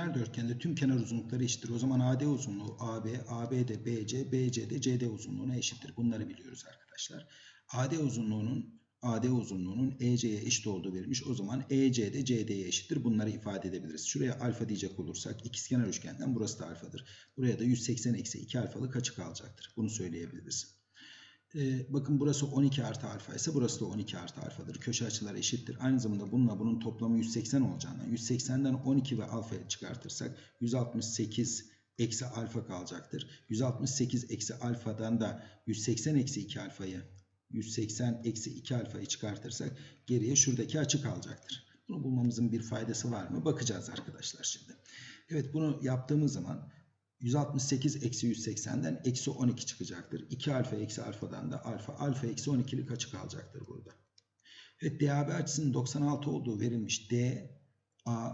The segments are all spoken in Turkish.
eşkenar dörtgende tüm kenar uzunlukları eşittir. O zaman AD uzunluğu AB, AB de BC, BC de CD uzunluğuna eşittir. Bunları biliyoruz arkadaşlar. AD uzunluğunun AD uzunluğunun EC'ye eşit olduğu verilmiş. O zaman EC de CD'ye eşittir. Bunları ifade edebiliriz. Şuraya alfa diyecek olursak ikizkenar üçgenden burası da alfadır. Buraya da 180 eksi 2 alfalık açı kalacaktır. Bunu söyleyebiliriz. Ee, bakın burası 12 artı alfa ise burası da 12 artı alfadır. Köşe açıları eşittir. Aynı zamanda bununla bunun toplamı 180 olacağından 180'den 12 ve alfayı çıkartırsak 168 eksi alfa kalacaktır. 168 eksi alfadan da 180 eksi 2 alfayı 180 eksi 2 alfayı çıkartırsak geriye şuradaki açı kalacaktır. Bunu bulmamızın bir faydası var mı? Bakacağız arkadaşlar şimdi. Evet bunu yaptığımız zaman 168 eksi 180'den eksi 12 çıkacaktır. 2 alfa eksi alfadan da alfa. Alfa eksi 12'lik açı kalacaktır burada. Evet DAB açısının 96 olduğu verilmiş. D, A,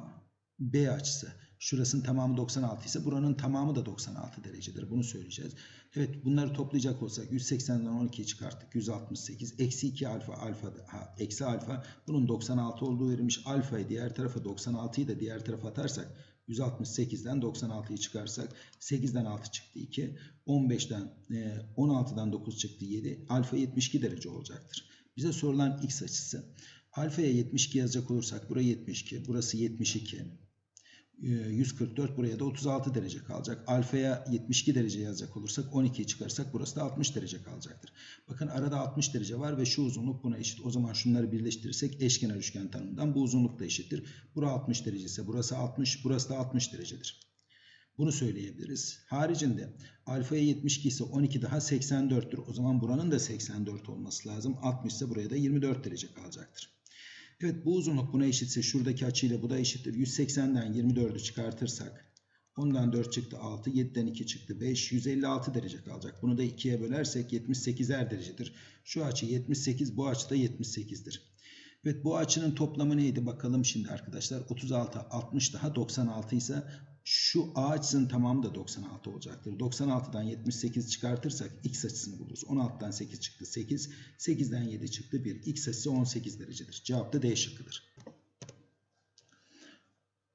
B açısı. Şurasının tamamı 96 ise buranın tamamı da 96 derecedir. Bunu söyleyeceğiz. Evet bunları toplayacak olsak 180'den 12'yi çıkarttık. 168. Eksi 2 alfa alfa ha, eksi alfa. Bunun 96 olduğu verilmiş. Alfayı diğer tarafa 96'yı da diğer tarafa atarsak 168'den 96'yı çıkarsak 8'den 6 çıktı 2. 15'ten 16'dan 9 çıktı 7. Alfa 72 derece olacaktır. Bize sorulan x açısı. Alfaya 72 yazacak olursak burası 72, burası 72. 144 buraya da 36 derece kalacak. Alfaya 72 derece yazacak olursak 12'yi çıkarsak burası da 60 derece kalacaktır. Bakın arada 60 derece var ve şu uzunluk buna eşit. O zaman şunları birleştirirsek eşkenar üçgen tanımından bu uzunluk da eşittir. Bura 60 derece ise burası 60, burası da 60 derecedir. Bunu söyleyebiliriz. Haricinde alfaya 72 ise 12 daha 84'tür. O zaman buranın da 84 olması lazım. 60 ise buraya da 24 derece kalacaktır. Evet bu uzunluk buna eşitse şuradaki açıyla bu da eşittir. 180'den 24'ü çıkartırsak ondan 4 çıktı 6, 7'den 2 çıktı 5, 156 derece kalacak. Bunu da 2'ye bölersek 78'er derecedir. Şu açı 78, bu açı da 78'dir. Evet bu açının toplamı neydi bakalım şimdi arkadaşlar. 36, 60 daha 96 ise şu A açısının tamamı da 96 olacaktır. 96'dan 78 çıkartırsak x açısını buluruz. 16'dan 8 çıktı 8. 8'den 7 çıktı 1. X açısı 18 derecedir. Cevap da D şıkkıdır.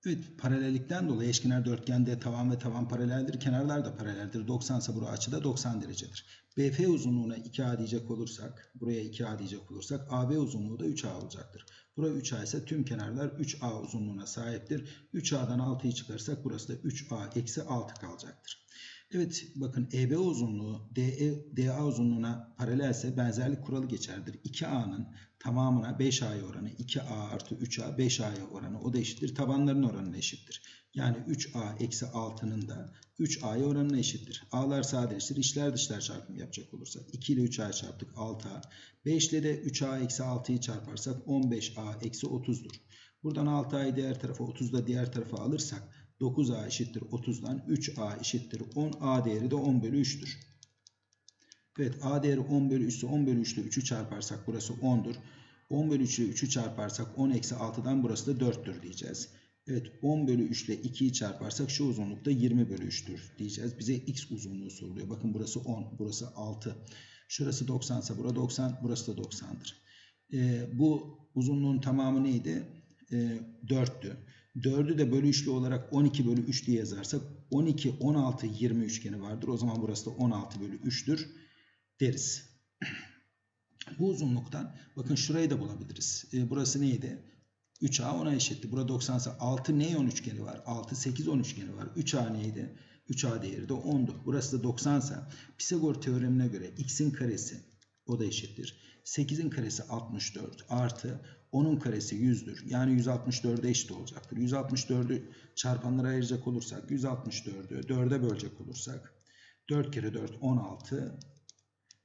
Evet paralellikten dolayı eşkenar dörtgende tavan ve tavan paraleldir. Kenarlar da paraleldir. 90 ise burası açıda 90 derecedir. BF uzunluğuna 2A diyecek olursak, buraya 2A diyecek olursak AB uzunluğu da 3A olacaktır. Buraya 3A ise tüm kenarlar 3A uzunluğuna sahiptir. 3A'dan 6'yı çıkarsak burası da 3A eksi 6 kalacaktır. Evet bakın EB uzunluğu DE, DA uzunluğuna paralelse benzerlik kuralı geçerlidir. 2A'nın tamamına 5A'ya oranı 2A artı 3A 5A'ya oranı o da eşittir. Tabanların oranına eşittir. Yani 3A eksi 6'nın da 3A'ya oranına eşittir. A'lar sadeleştir. İçler dışlar çarpımı yapacak olursak 2 ile 3A çarptık 6A. 5 ile de 3A eksi 6'yı çarparsak 15A eksi 30'dur. Buradan 6A'yı diğer tarafa 30 da diğer tarafa alırsak 9A eşittir 30'dan 3A eşittir 10. A değeri de 10 bölü 3'tür. Evet A değeri 10 bölü 3 ise 10 bölü 3 ile 3'ü çarparsak burası 10'dur. 10 bölü 3 ile 3'ü çarparsak 10 eksi 6'dan burası da 4'tür diyeceğiz. Evet 10 bölü 3 ile 2'yi çarparsak şu uzunlukta 20 bölü 3'tür diyeceğiz. Bize x uzunluğu soruluyor. Bakın burası 10, burası 6. Şurası 90 ise burası 90, burası da 90'dır. Ee, bu uzunluğun tamamı neydi? Ee, 4'tü. 4'ü de bölü 3'lü olarak 12 bölü 3 diye yazarsak 12, 16, 20 üçgeni vardır. O zaman burası da 16 bölü 3'tür deriz. Bu uzunluktan bakın şurayı da bulabiliriz. Ee, burası neydi? 3A 10'a eşitti. Burada 90 ise 6 neon üçgeni var. 6, 8, 10 üçgeni var. 3A neydi? 3A değeri de 10'du. Burası da 90 ise Pisagor teoremine göre x'in karesi o da eşittir. 8'in karesi 64 artı 10'un karesi 100'dür. Yani 164'e eşit olacaktır. 164'ü çarpanlara ayıracak olursak 164'ü 4'e bölecek olursak 4 kere 4 16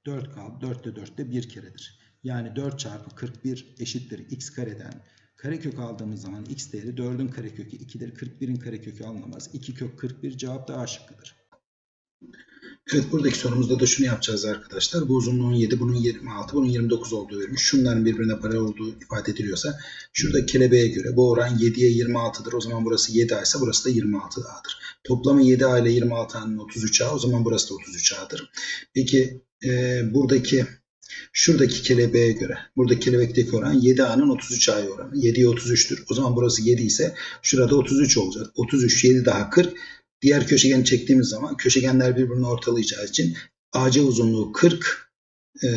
4 kaldı. 4 de 4 de 1 keredir. Yani 4 çarpı 41 eşittir x kareden. Karekök aldığımız zaman x değeri 4'ün karekökü 2'dir. 41'in karekökü alınamaz. 2 kök 41 cevap da A şıkkıdır. Evet buradaki sorumuzda da şunu yapacağız arkadaşlar. Bu uzunluğun 7, bunun 26, bunun 29 olduğu verilmiş. Şunların birbirine paralel olduğu ifade ediliyorsa şurada kelebeğe göre bu oran 7'ye 26'dır. O zaman burası 7A ise burası da 26A'dır. Toplamı 7A ile 26A'nın 33A o zaman burası da 33A'dır. Peki e, buradaki Şuradaki kelebeğe göre, buradaki kelebekteki oran 7A'nın 33A'ya oranı. 7'ye 33'tür. O zaman burası 7 ise şurada 33 olacak. 33, 7 daha 40. Diğer köşegeni çektiğimiz zaman köşegenler birbirini ortalayacağı için AC uzunluğu 40 e,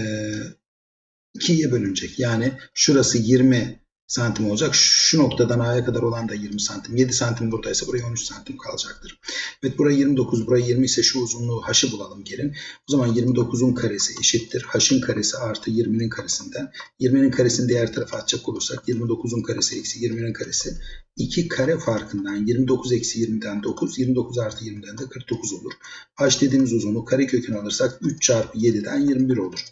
2'ye bölünecek. Yani şurası 20 santim olacak. Şu noktadan A'ya kadar olan da 20 santim. 7 santim buradaysa buraya 13 santim kalacaktır. Evet buraya 29, buraya 20 ise şu uzunluğu h'ı bulalım gelin. O zaman 29'un karesi eşittir. H'ın karesi artı 20'nin karesinden. 20'nin karesini diğer tarafa atacak olursak 29'un karesi eksi 20'nin karesi 2 kare farkından 29 eksi 20'den 9, 29 artı 20'den de 49 olur. H dediğimiz uzunluğu kare kökünü alırsak 3 çarpı 7'den 21 olur.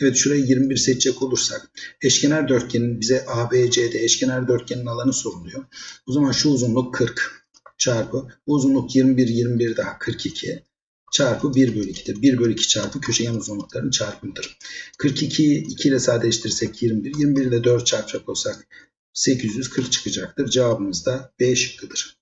Evet şurayı 21 seçecek olursak eşkenar dörtgenin bize ABCD eşkenar dörtgenin alanı soruluyor. O zaman şu uzunluk 40 çarpı bu uzunluk 21 21 daha 42 çarpı 1 bölü 2'dir. 1 bölü 2 çarpı köşegen uzunluklarının çarpımıdır. 42'yi 2 ile sadeleştirirsek 21. 21 ile 4 çarpacak olsak 840 çıkacaktır. Cevabımız da B şıkkıdır.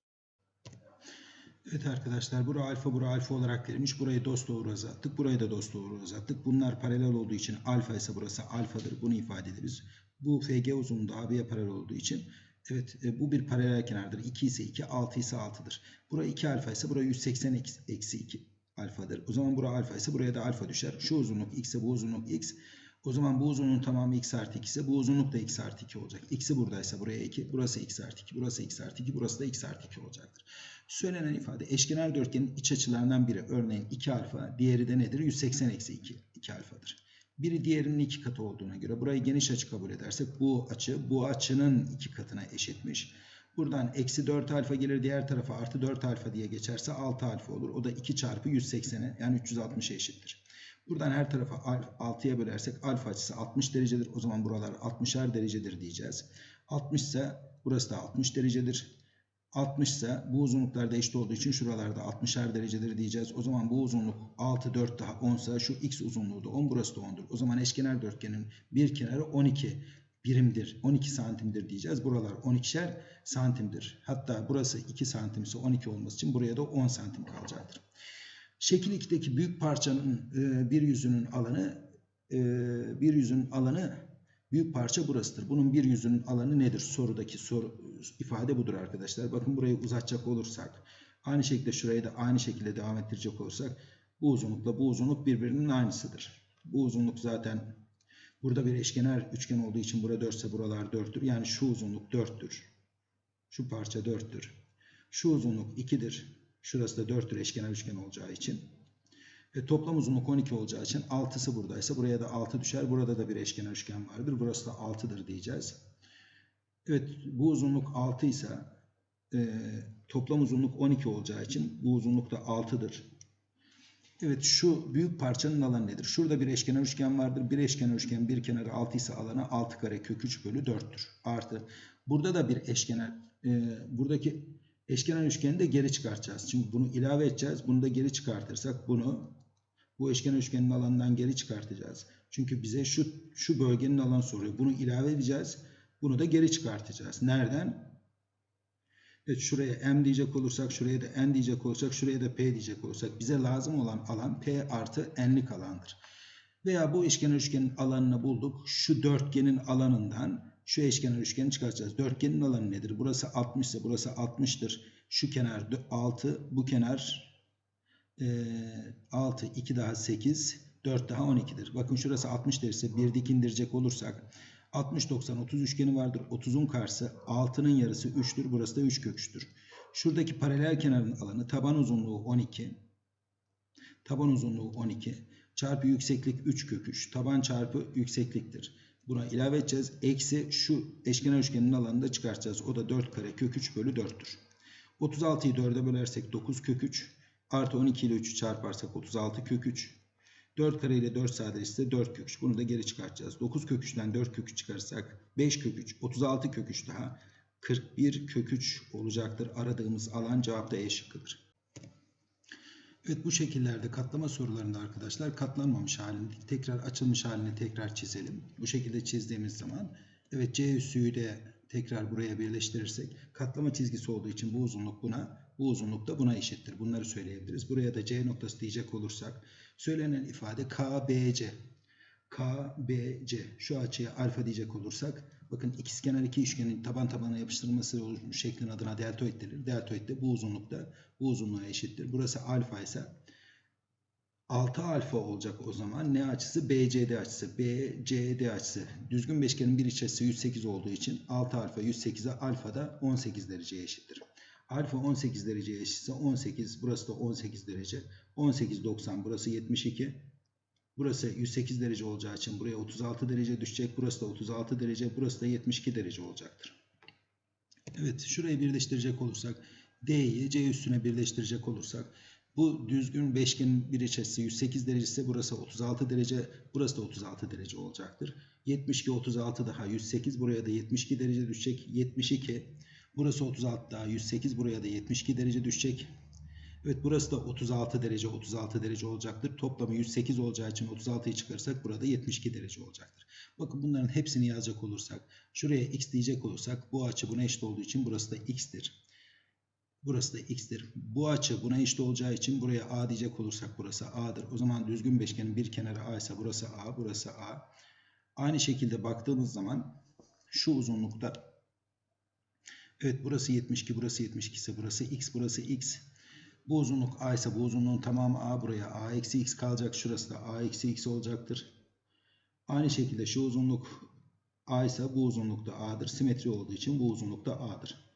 Evet arkadaşlar bura alfa bura alfa olarak verilmiş. Burayı dost doğru azalttık. Burayı da dost doğru azalttık. Bunlar paralel olduğu için alfa ise burası alfadır. Bunu ifade ederiz. Bu FG uzunluğu AB'ye paralel olduğu için evet e, bu bir paralel kenardır. 2 ise 2, 6 ise 6'dır. Buraya 2 alfa ise buraya 180 eksi- eksi 2 alfadır. O zaman bura alfa ise buraya da alfa düşer. Şu uzunluk x ise bu uzunluk x. O zaman bu uzunluğun tamamı x artı 2 ise bu uzunluk da x artı 2 olacak. X'i buradaysa buraya 2, burası x artı 2, burası x artı 2, burası da x artı 2 olacaktır. Söylenen ifade eşkenar dörtgenin iç açılarından biri örneğin 2 alfa, diğeri de nedir? 180 eksi 2, 2 alfadır. Biri diğerinin iki katı olduğuna göre burayı geniş açı kabul edersek bu açı bu açının iki katına eşitmiş. Buradan eksi 4 alfa gelir diğer tarafa artı 4 alfa diye geçerse 6 alfa olur. O da 2 çarpı 180'e yani 360'a eşittir. Buradan her tarafa 6'ya bölersek alfa açısı 60 derecedir. O zaman buralar 60'ar derecedir diyeceğiz. 60 ise burası da 60 derecedir. 60 ise bu uzunluklarda eşit olduğu için şuralarda 60'ar derecedir diyeceğiz. O zaman bu uzunluk 6, 4 daha 10 ise şu x uzunluğu da 10 burası da 10'dur. O zaman eşkenar dörtgenin bir kenarı 12 birimdir. 12 santimdir diyeceğiz. Buralar 12'şer santimdir. Hatta burası 2 santim ise 12 olması için buraya da 10 santim kalacaktır. Şekil 2'deki büyük parçanın e, bir yüzünün alanı e, bir yüzün alanı büyük parça burasıdır. Bunun bir yüzünün alanı nedir? Sorudaki soru ifade budur arkadaşlar. Bakın burayı uzatacak olursak aynı şekilde şurayı da aynı şekilde devam ettirecek olursak bu uzunlukla bu uzunluk birbirinin aynısıdır. Bu uzunluk zaten burada bir eşkenar üçgen olduğu için burada 4 ise buralar 4'tür. Yani şu uzunluk 4'tür. Şu parça 4'tür. Şu uzunluk 2'dir. Şurası da 4'tür eşkenar üçgen olacağı için. Ve toplam uzunluk 12 olacağı için 6'sı buradaysa buraya da 6 düşer. Burada da bir eşkenar üçgen vardır. Burası da 6'dır diyeceğiz. Evet bu uzunluk 6 ise e, toplam uzunluk 12 olacağı için bu uzunluk da 6'dır. Evet şu büyük parçanın alanı nedir? Şurada bir eşkenar üçgen vardır. Bir eşkenar üçgen bir kenarı 6 ise alanı 6 kare kök 3 bölü 4'tür. Artı burada da bir eşkenar e, buradaki eşkenar üçgeni de geri çıkartacağız. Çünkü bunu ilave edeceğiz. Bunu da geri çıkartırsak bunu bu eşkenar üçgenin alanından geri çıkartacağız. Çünkü bize şu şu bölgenin alanı soruyor. Bunu ilave edeceğiz. Bunu da geri çıkartacağız. Nereden? Evet şuraya m diyecek olursak, şuraya da n diyecek olursak, şuraya da p diyecek olursak bize lazım olan alan p artı n'lik alandır. Veya bu eşkenar üçgenin alanını bulduk. Şu dörtgenin alanından şu eşkenar üçgeni çıkartacağız. Dörtgenin alanı nedir? Burası 60 ise burası 60'tır. Şu kenar 6, bu kenar 6, 2 daha 8, 4 daha 12'dir. Bakın şurası 60 derse bir dik indirecek olursak 60, 90, 30 üçgeni vardır. 30'un karşısı 6'nın yarısı 3'tür. Burası da 3 kök 3'tür. Şuradaki paralel kenarın alanı taban uzunluğu 12. Taban uzunluğu 12. Çarpı yükseklik 3 kök 3. Taban çarpı yüksekliktir. Buna ilave edeceğiz. Eksi şu eşkenar üçgenin alanını da çıkartacağız. O da 4 kare kök 3 bölü 4'tür. 36'yı 4'e bölersek 9 kök 3. Artı 12 ile 3'ü çarparsak 36 kök 3. 4 kare ile 4 sadeleşse 4 kök 3. Bunu da geri çıkartacağız. 9 kök 3'ten 4 kök 3 çıkarırsak 5 kök 3. 36 kök 3 daha 41 kök 3 olacaktır. Aradığımız alan cevap da E şıkkıdır. Evet bu şekillerde katlama sorularında arkadaşlar katlanmamış halini tekrar açılmış halini tekrar çizelim. Bu şekilde çizdiğimiz zaman evet C üssüyü de tekrar buraya birleştirirsek katlama çizgisi olduğu için bu uzunluk buna bu uzunluk da buna eşittir. Bunları söyleyebiliriz. Buraya da C noktası diyecek olursak söylenen ifade KBC. K, B, C. Şu açıya alfa diyecek olursak bakın ikizkenar iki üçgenin taban tabana yapıştırılması oluşmuş adına deltoid denir. Deltoid de bu uzunlukta bu uzunluğa eşittir. Burası alfa ise 6 alfa olacak o zaman. Ne açısı? BCD açısı. BCD açısı. Düzgün beşgenin bir iç açısı 108 olduğu için 6 alfa 108'e alfa da 18 dereceye eşittir. Alfa 18 dereceye eşitse 18 burası da 18 derece. 18 90 burası 72. Burası 108 derece olacağı için buraya 36 derece düşecek. Burası da 36 derece. Burası da 72 derece olacaktır. Evet şurayı birleştirecek olursak D'yi C üstüne birleştirecek olursak bu düzgün beşgenin bir açısı 108 derece ise burası 36 derece, burası da 36 derece olacaktır. 72 36 daha 108 buraya da 72 derece düşecek. 72 burası 36 daha 108 buraya da 72 derece düşecek. Evet burası da 36 derece 36 derece olacaktır. Toplamı 108 olacağı için 36'yı çıkarırsak burada 72 derece olacaktır. Bakın bunların hepsini yazacak olursak şuraya x diyecek olursak bu açı buna eşit olduğu için burası da x'tir. Burası da x'tir. Bu açı buna eşit olacağı için buraya a diyecek olursak burası a'dır. O zaman düzgün beşgenin bir kenarı a ise burası a, burası a. Aynı şekilde baktığımız zaman şu uzunlukta evet burası 72, burası 72 ise burası x, burası x. Bu uzunluk a ise bu uzunluğun tamamı a buraya a eksi x kalacak. Şurası da a eksi x olacaktır. Aynı şekilde şu uzunluk a ise bu uzunlukta a'dır. Simetri olduğu için bu uzunlukta a'dır.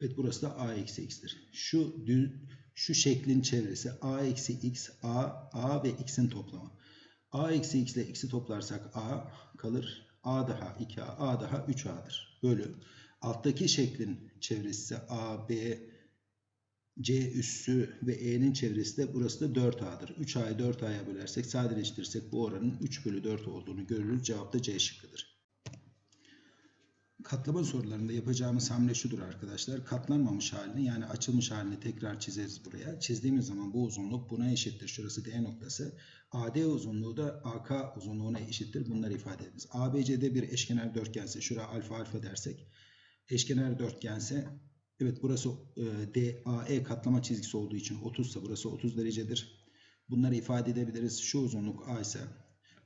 Evet burası da a eksi x'tir. Şu düz, şu şeklin çevresi a eksi x, a, a ve x'in toplamı. a eksi x ile x'i toplarsak a kalır. a daha 2a, a daha 3a'dır. Bölü. Alttaki şeklin çevresi ise a, b, c üssü ve e'nin çevresi de burası da 4a'dır. 3a'yı 4a'ya bölersek sadeleştirirsek bu oranın 3 bölü 4 olduğunu görürüz. Cevap da c şıkkıdır. Katlama sorularında yapacağımız hamle şudur arkadaşlar. Katlanmamış halini yani açılmış halini tekrar çizeriz buraya. Çizdiğimiz zaman bu uzunluk buna eşittir. Şurası D noktası. AD uzunluğu da AK uzunluğuna eşittir. Bunları ifade ediniz. ABC'de bir eşkenar dörtgense şura alfa alfa dersek. Eşkenar dörtgense evet burası e, DAE katlama çizgisi olduğu için 30 ise burası 30 derecedir. Bunları ifade edebiliriz. Şu uzunluk A ise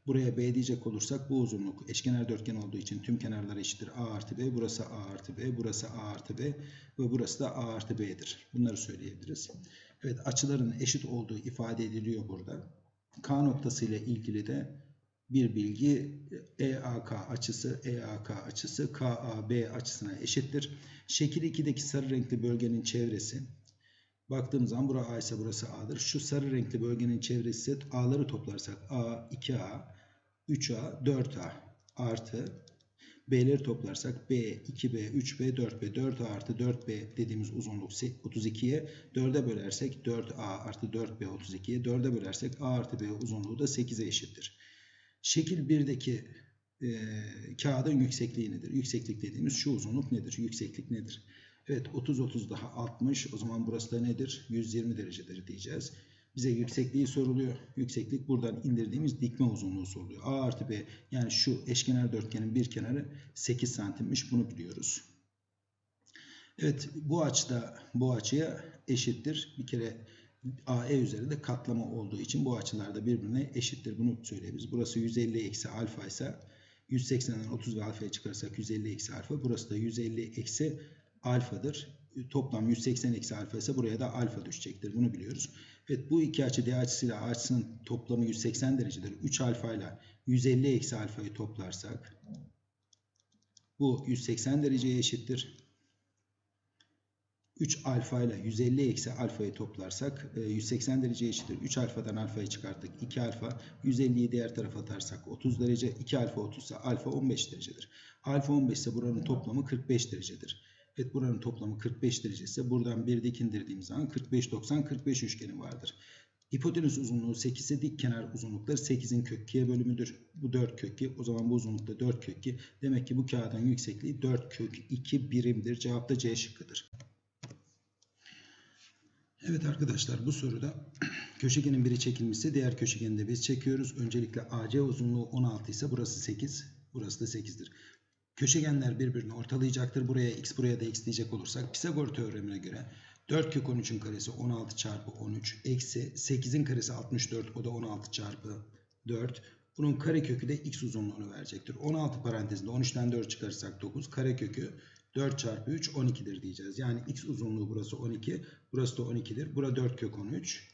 Buraya B diyecek olursak bu uzunluk eşkenar dörtgen olduğu için tüm kenarlar eşittir. A artı B, burası A artı B, burası A artı B ve burası da A artı B'dir. Bunları söyleyebiliriz. Evet açıların eşit olduğu ifade ediliyor burada. K noktası ile ilgili de bir bilgi EAK açısı EAK açısı KAB açısına eşittir. Şekil 2'deki sarı renkli bölgenin çevresi Baktığımız zaman burası A ise burası A'dır. Şu sarı renkli bölgenin çevresi A'ları toplarsak A, 2A, 3A, 4A artı B'leri toplarsak B, 2B, 3B, 4B, 4A artı 4B dediğimiz uzunluk 32'ye 4'e bölersek 4A artı 4B 32'ye 4'e bölersek A artı B uzunluğu da 8'e eşittir. Şekil 1'deki e, kağıdın yüksekliği nedir? Yükseklik dediğimiz şu uzunluk nedir? Yükseklik nedir? Evet 30 30 daha 60 o zaman burası da nedir? 120 derecedir diyeceğiz. Bize yüksekliği soruluyor. Yükseklik buradan indirdiğimiz dikme uzunluğu soruluyor. A artı B yani şu eşkenar dörtgenin bir kenarı 8 santimmiş bunu biliyoruz. Evet bu açıda bu açıya eşittir. Bir kere AE üzerinde katlama olduğu için bu açılar da birbirine eşittir. Bunu söyleyebiliriz. Burası 150 eksi alfa ise 180'den 30 ve alfaya çıkarsak 150 eksi alfa. Burası da 150 eksi alfadır. Toplam 180 eksi alfa ise buraya da alfa düşecektir. Bunu biliyoruz. Evet bu iki açı D açısıyla açısının toplamı 180 derecedir. 3 alfa ile 150 eksi alfayı toplarsak bu 180 dereceye eşittir. 3 alfa ile 150 eksi alfayı toplarsak 180 e, dereceye eşittir. 3 alfadan alfayı çıkarttık. 2 alfa 150'yi diğer tarafa atarsak 30 derece. 2 alfa 30 ise alfa 15 derecedir. Alfa 15 ise buranın toplamı 45 derecedir. Evet buranın toplamı 45 derece ise buradan bir dik indirdiğimiz zaman 45 90 45 üçgeni vardır. Hipotenüs uzunluğu 8 ise dik kenar uzunlukları 8'in kök 2'ye bölümüdür. Bu 4 kök 2. O zaman bu uzunlukta 4 kök 2. Demek ki bu kağıdın yüksekliği 4 kök 2 birimdir. Cevap da C şıkkıdır. Evet arkadaşlar bu soruda köşegenin biri çekilmişse diğer köşegeni de biz çekiyoruz. Öncelikle AC uzunluğu 16 ise burası 8. Burası da 8'dir. Köşegenler birbirini ortalayacaktır. Buraya x buraya da x diyecek olursak Pisagor teoremine göre 4 kök 13'ün karesi 16 çarpı 13 eksi 8'in karesi 64 o da 16 çarpı 4 Bunun karekökü de x uzunluğunu verecektir. 16 parantezinde 13'ten 4 çıkarırsak 9. Karekökü 4 çarpı 3 12'dir diyeceğiz. Yani x uzunluğu burası 12. Burası da 12'dir. Bura 4 kök 13.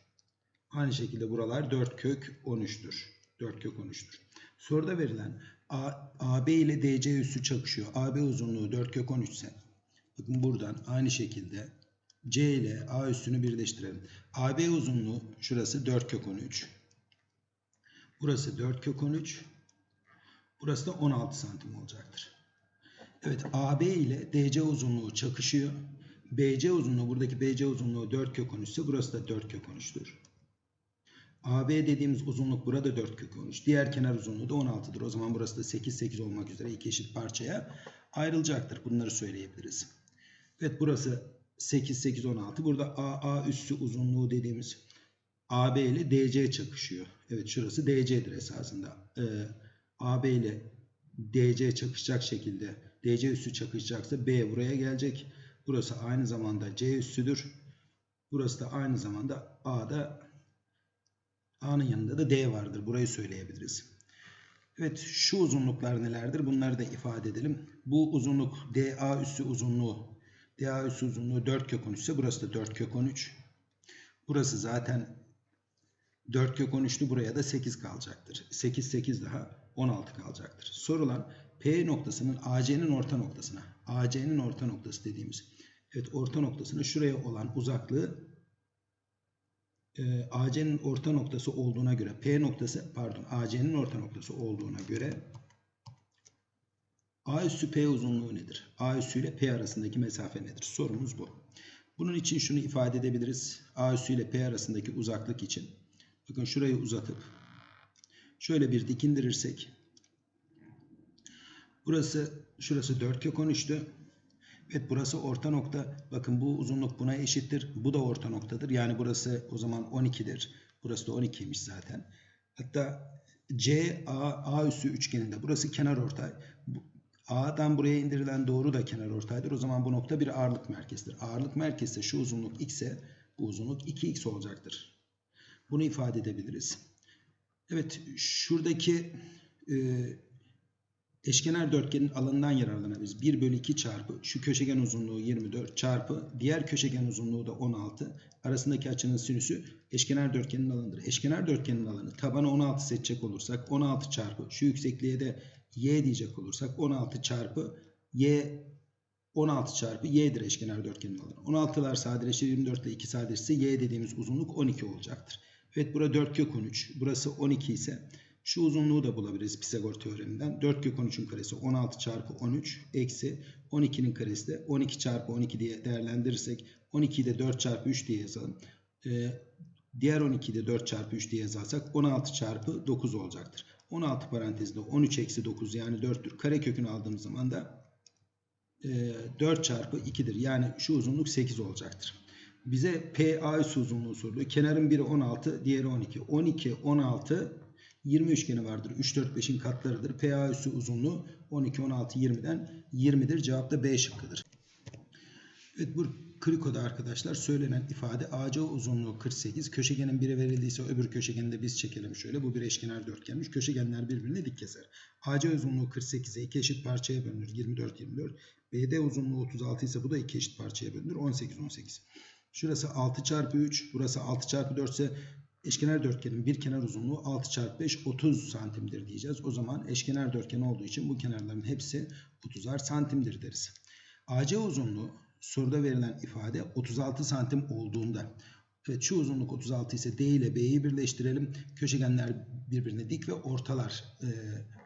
Aynı şekilde buralar 4 kök 13'tür. 4 kök 13'tür. Soruda verilen AB ile DC üssü çakışıyor. AB uzunluğu 4 kök 13 ise bakın buradan aynı şekilde C ile A üssünü birleştirelim. AB uzunluğu şurası 4 kök 13. Burası 4 kök 13. Burası da 16 santim olacaktır. Evet AB ile DC uzunluğu çakışıyor. BC uzunluğu buradaki BC uzunluğu 4 kök 13 ise burası da 4 kök 13'tür. AB dediğimiz uzunluk burada 4 kök 13. Diğer kenar uzunluğu da 16'dır. O zaman burası da 8 8 olmak üzere iki eşit parçaya ayrılacaktır. Bunları söyleyebiliriz. Evet burası 8 8 16. Burada AA üssü uzunluğu dediğimiz AB ile DC çakışıyor. Evet şurası DC'dir esasında. Ee, AB ile DC çakışacak şekilde DC üssü çakışacaksa B buraya gelecek. Burası aynı zamanda C üssüdür. Burası da aynı zamanda A'da A'nın yanında da D vardır. Burayı söyleyebiliriz. Evet şu uzunluklar nelerdir? Bunları da ifade edelim. Bu uzunluk DA üssü uzunluğu DA üssü uzunluğu 4 kök 13 ise burası da 4 kök 13. Burası zaten 4 kök 13'tü. Buraya da 8 kalacaktır. 8 8 daha 16 kalacaktır. Sorulan P noktasının AC'nin orta noktasına AC'nin orta noktası dediğimiz evet orta noktasına şuraya olan uzaklığı e, AC'nin orta noktası olduğuna göre P noktası pardon AC'nin orta noktası olduğuna göre A üssü P uzunluğu nedir? A üssü ile P arasındaki mesafe nedir? Sorumuz bu. Bunun için şunu ifade edebiliriz. A üssü ile P arasındaki uzaklık için. Bakın şurayı uzatıp şöyle bir dikindirirsek burası şurası 4 kök 13'tü. Evet burası orta nokta. Bakın bu uzunluk buna eşittir. Bu da orta noktadır. Yani burası o zaman 12'dir. Burası da 12'ymiş zaten. Hatta C, A, A üssü üçgeninde. Burası kenar ortay. A'dan buraya indirilen doğru da kenar ortaydır. O zaman bu nokta bir ağırlık merkezidir. Ağırlık merkezi ise şu uzunluk x ise bu uzunluk 2x olacaktır. Bunu ifade edebiliriz. Evet şuradaki e, eşkenar dörtgenin alanından yararlanabiliriz. 1 bölü 2 çarpı şu köşegen uzunluğu 24 çarpı diğer köşegen uzunluğu da 16. Arasındaki açının sinüsü eşkenar dörtgenin alanıdır. Eşkenar dörtgenin alanı tabanı 16 seçecek olursak 16 çarpı şu yüksekliğe de y diyecek olursak 16 çarpı y 16 çarpı y'dir eşkenar dörtgenin alanı. 16'lar sadeleşir 24 ile 2 sadeleşirse y dediğimiz uzunluk 12 olacaktır. Evet burada 4 kök 13 burası 12 ise şu uzunluğu da bulabiliriz Pisagor teoreminden. 4 kök 13'ün karesi 16 çarpı 13 eksi 12'nin karesi de 12 çarpı 12 diye değerlendirirsek 12'yi de 4 çarpı 3 diye yazalım. Ee, diğer 12'yi de 4 çarpı 3 diye yazarsak 16 çarpı 9 olacaktır. 16 parantezinde 13 eksi 9 yani 4'tür. Kare kökünü aldığımız zaman da e, 4 çarpı 2'dir. Yani şu uzunluk 8 olacaktır. Bize PA üssü uzunluğu soruluyor. Kenarın biri 16, diğeri 12. 12, 16, 20 üçgeni vardır. 3, 4, 5'in katlarıdır. PA üssü uzunluğu 12, 16, 20'den 20'dir. Cevap da B şıkkıdır. Evet bu krikoda arkadaşlar söylenen ifade AC uzunluğu 48. Köşegenin biri verildiyse öbür köşegeni de biz çekelim şöyle. Bu bir eşkenar dörtgenmiş. Köşegenler birbirine dik keser. AC uzunluğu 48'e iki eşit parçaya bölünür. 24, 24. BD uzunluğu 36 ise bu da iki eşit parçaya bölünür. 18, 18. Şurası 6 çarpı 3. Burası 6 çarpı 4 ise eşkenar dörtgenin bir kenar uzunluğu 6 çarpı 5 30 santimdir diyeceğiz. O zaman eşkenar dörtgen olduğu için bu kenarların hepsi 30'ar santimdir deriz. AC uzunluğu soruda verilen ifade 36 santim olduğunda evet şu uzunluk 36 ise D ile B'yi birleştirelim. Köşegenler birbirine dik ve ortalar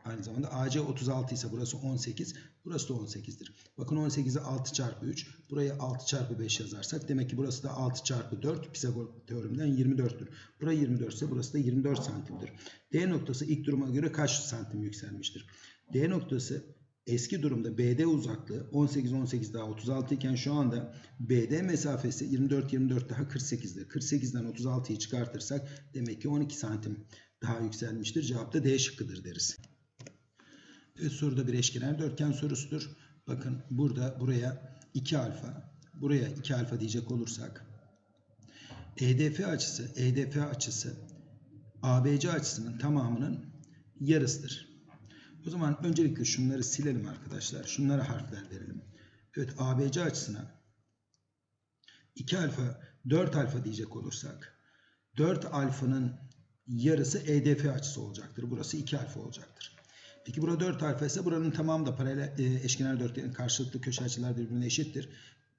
aynı zamanda AC 36 ise burası 18 burası da 18'dir. Bakın 18'e 6 çarpı 3 buraya 6 çarpı 5 yazarsak demek ki burası da 6 çarpı 4 Pisagor teoreminden 24'tür. Burası 24 ise burası da 24 santimdir. D noktası ilk duruma göre kaç santim yükselmiştir? D noktası eski durumda BD uzaklığı 18 18 daha 36 iken şu anda BD mesafesi 24 24 daha 48'dir. 48'den 36'yı çıkartırsak demek ki 12 santim daha yükselmiştir. Cevap da D şıkkıdır deriz. Evet soruda bir eşkenar dörtgen sorusudur. Bakın burada buraya 2 alfa, buraya 2 alfa diyecek olursak EDF açısı, EDF açısı ABC açısının tamamının yarısıdır. O zaman öncelikle şunları silelim arkadaşlar. Şunlara harfler verelim. Evet ABC açısına 2 alfa 4 alfa diyecek olursak 4 alfanın yarısı EDF açısı olacaktır. Burası 2 alfa olacaktır. Peki burada 4 alfa ise buranın tamamı da paralel e, eşkenar dörtgenin karşılıklı köşe açılar birbirine eşittir.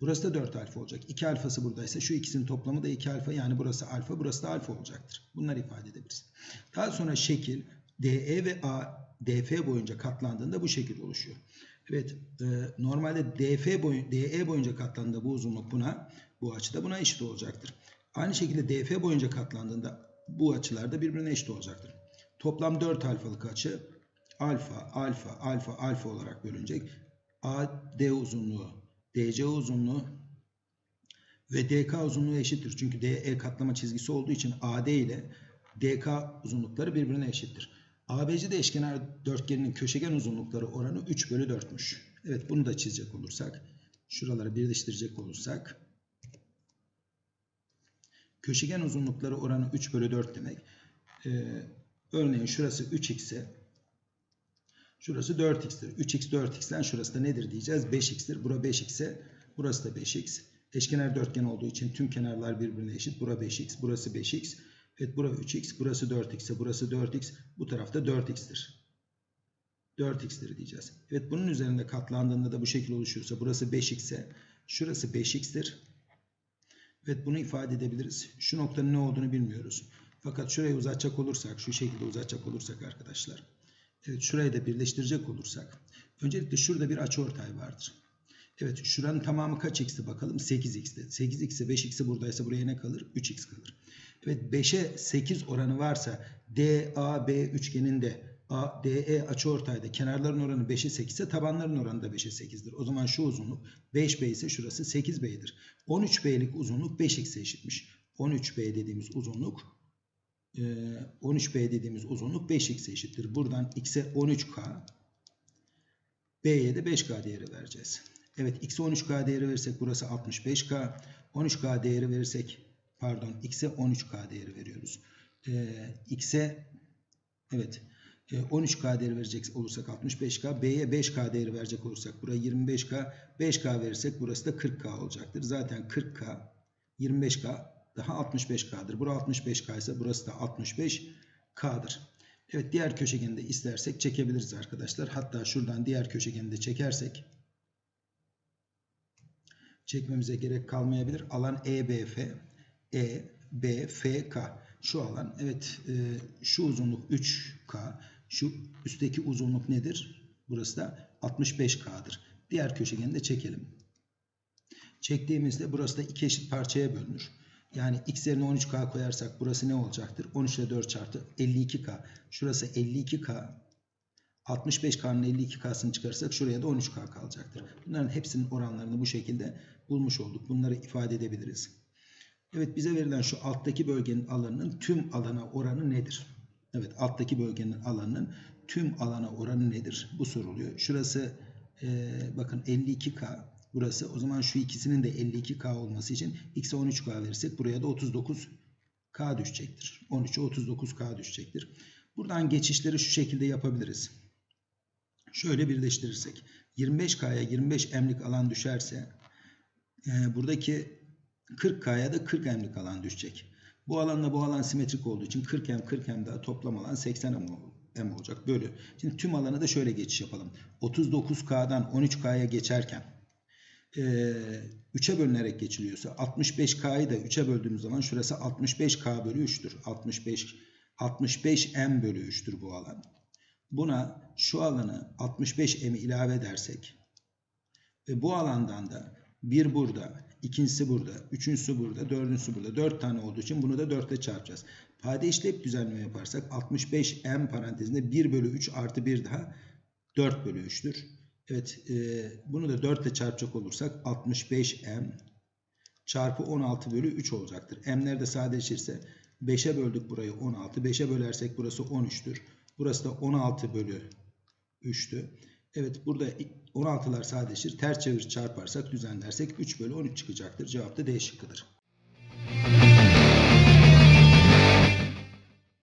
Burası da 4 alfa olacak. 2 alfası buradaysa şu ikisinin toplamı da 2 alfa yani burası alfa burası da alfa olacaktır. Bunları ifade edebiliriz. Daha sonra şekil DE ve A DF boyunca katlandığında bu şekil oluşuyor. Evet e, normalde DF boy, DE boyunca katlandığında bu uzunluk buna bu açıda buna eşit olacaktır. Aynı şekilde DF boyunca katlandığında bu açılar da birbirine eşit olacaktır. Toplam 4 alfalık açı alfa, alfa, alfa, alfa olarak bölünecek. AD uzunluğu, DC uzunluğu ve DK uzunluğu eşittir. Çünkü DE katlama çizgisi olduğu için AD ile DK uzunlukları birbirine eşittir. ABCD eşkenar dörtgeninin köşegen uzunlukları oranı 3 bölü 4'müş. Evet bunu da çizecek olursak, şuraları birleştirecek olursak, köşegen uzunlukları oranı 3 bölü 4 demek. Ee, örneğin şurası 3x ise şurası 4x'tir. 3x 4x'ten şurası da nedir diyeceğiz? 5x'tir. Bura 5x ise burası da 5x. Eşkenar dörtgen olduğu için tüm kenarlar birbirine eşit. Bura 5x, burası 5x. Evet bura 3x, burası 4x ise burası 4x. Bu tarafta 4x'tir. 4x'tir diyeceğiz. Evet bunun üzerinde katlandığında da bu şekil oluşuyorsa burası 5x ise şurası 5x'tir. Evet bunu ifade edebiliriz. Şu noktanın ne olduğunu bilmiyoruz. Fakat şurayı uzatacak olursak, şu şekilde uzatacak olursak arkadaşlar. Evet şurayı da birleştirecek olursak. Öncelikle şurada bir açıortay vardır. Evet şuranın tamamı kaç x'ti bakalım? 8x'ti. 8x'e 5x'i buradaysa buraya ne kalır? 3x kalır. Evet 5'e 8 oranı varsa DAB üçgeninde ADE açıortayda kenarların oranı 5'e 8 ise tabanların oranı da 5'e 8'dir. O zaman şu uzunluk 5B ise şurası 8B'dir. 13B'lik uzunluk 5x'e eşitmiş. 13B dediğimiz uzunluk 13B dediğimiz uzunluk 5x'e eşittir. Buradan x'e 13K B'ye de 5K değeri vereceğiz. Evet x'e 13K değeri verirsek burası 65K. 13K değeri verirsek pardon x'e 13K değeri veriyoruz. Ee, x'e evet 13K değeri verecek olursak 65K. B'ye 5K değeri verecek olursak buraya 25K. 5K verirsek burası da 40K olacaktır. Zaten 40K 25K daha 65K'dır. Burası 65K ise burası da 65K'dır. Evet diğer köşegeni de istersek çekebiliriz arkadaşlar. Hatta şuradan diğer köşegeni de çekersek çekmemize gerek kalmayabilir. Alan EBF, EBFK. Şu alan evet e, şu uzunluk 3K. Şu üstteki uzunluk nedir? Burası da 65K'dır. Diğer köşegeni de çekelim. Çektiğimizde burası da iki eşit parçaya bölünür. Yani x yerine 13k koyarsak burası ne olacaktır? 13 ile 4 çarptı 52k. Şurası 52k. 65k'nın 52k'sını çıkarırsak şuraya da 13k kalacaktır. Bunların hepsinin oranlarını bu şekilde bulmuş olduk. Bunları ifade edebiliriz. Evet bize verilen şu alttaki bölgenin alanının tüm alana oranı nedir? Evet alttaki bölgenin alanının tüm alana oranı nedir? Bu soruluyor. Şurası e, bakın 52k. Burası o zaman şu ikisinin de 52k olması için x'e 13k verirsek buraya da 39k düşecektir. 13'e 39k düşecektir. Buradan geçişleri şu şekilde yapabiliriz. Şöyle birleştirirsek 25k'ya 25 emlik alan düşerse e, buradaki 40k'ya da 40 emlik alan düşecek. Bu alanla bu alan simetrik olduğu için 40 em 40 em daha toplam alan 80 em m olacak bölü. Şimdi tüm alanı da şöyle geçiş yapalım. 39K'dan 13K'ya geçerken e, 3'e bölünerek geçiliyorsa 65K'yı da 3'e böldüğümüz zaman şurası 65K bölü 3'tür. 65 65M bölü 3'tür bu alan. Buna şu alanı 65M'i ilave edersek ve bu alandan da bir burada, ikincisi burada, üçüncüsü burada, dördüncüsü burada. Dört tane olduğu için bunu da dörtle çarpacağız. Pade işlep düzenleme yaparsak 65m parantezinde 1 bölü 3 artı 1 daha 4 bölü 3'tür. Evet e, bunu da 4 ile çarpacak olursak 65m çarpı 16 bölü 3 olacaktır. m'ler de sadeleşirse 5'e böldük burayı 16. 5'e bölersek burası 13'tür. Burası da 16 bölü 3'tü. Evet burada 16'lar sadeleşir. Ters çevir çarparsak düzenlersek 3 bölü 13 çıkacaktır. Cevap da D şıkkıdır.